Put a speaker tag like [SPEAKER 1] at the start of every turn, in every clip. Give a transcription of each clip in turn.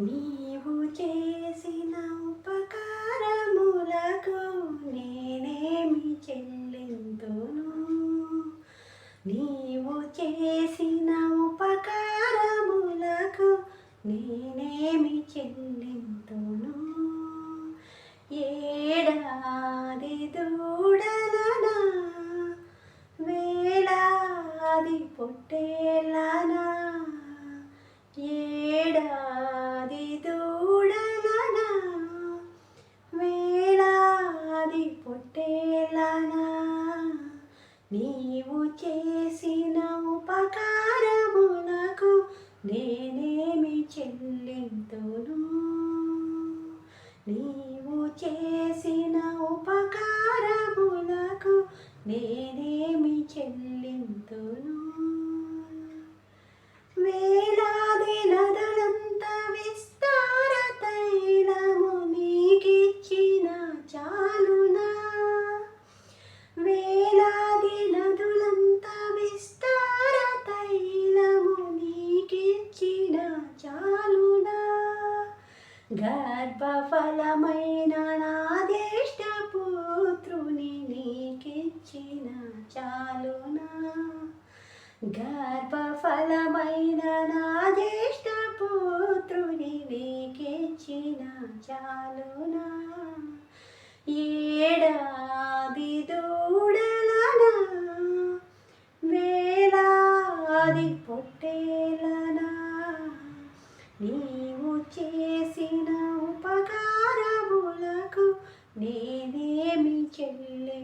[SPEAKER 1] నీవు చేసిన ఉపకారములకు నేనేమి చెల్లింతును? నీవు చేసిన ఉపకారములకు నేనేమి చెల్లింతును? ఏడాది దూడలనా వేలాది పొట్టేలనా నీవు చేసిన ఉపకారమునకు నేనేమి చెల్లింతును. నీవు చేసిన ఉపకారమునకు నే గర్భఫలమైన నాదేష్టపుత్రుని నీకిచ్చిన చాలునా? గర్భఫలమైన నా నీకిచ్చిన చాలునా? ఏడాది దూడలనా? వేలాది పొట్టేలనా? నీ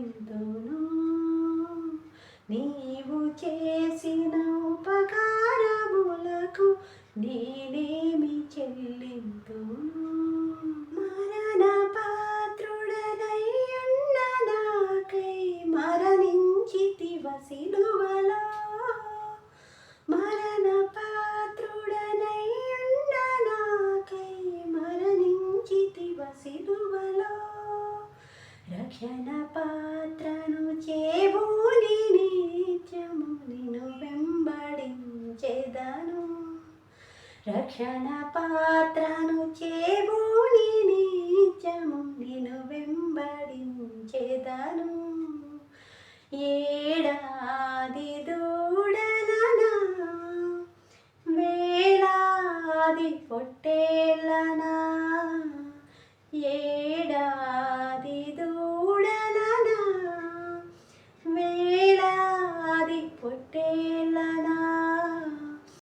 [SPEAKER 1] చెల్లిందును నీవు చేసిన ఉపకారములకు నేనేమి చెల్లిందును. మరణ పాత్రుడనయ్యున్న నాకై మరణించి తివసిలువలో మరణ పాత్రుడనయ్యున్న నాకై మరణించి తివసిలువలో రక్షణ పాత్రను రక్షణ పాత్రను చేబూని నీచము నిన్ను వెంబడించేదను. ఏడాది దూడలనా. వేలాది పొట్టేళ్ళనా. ఏడాది దూడలనా. వేలాది పొట్టే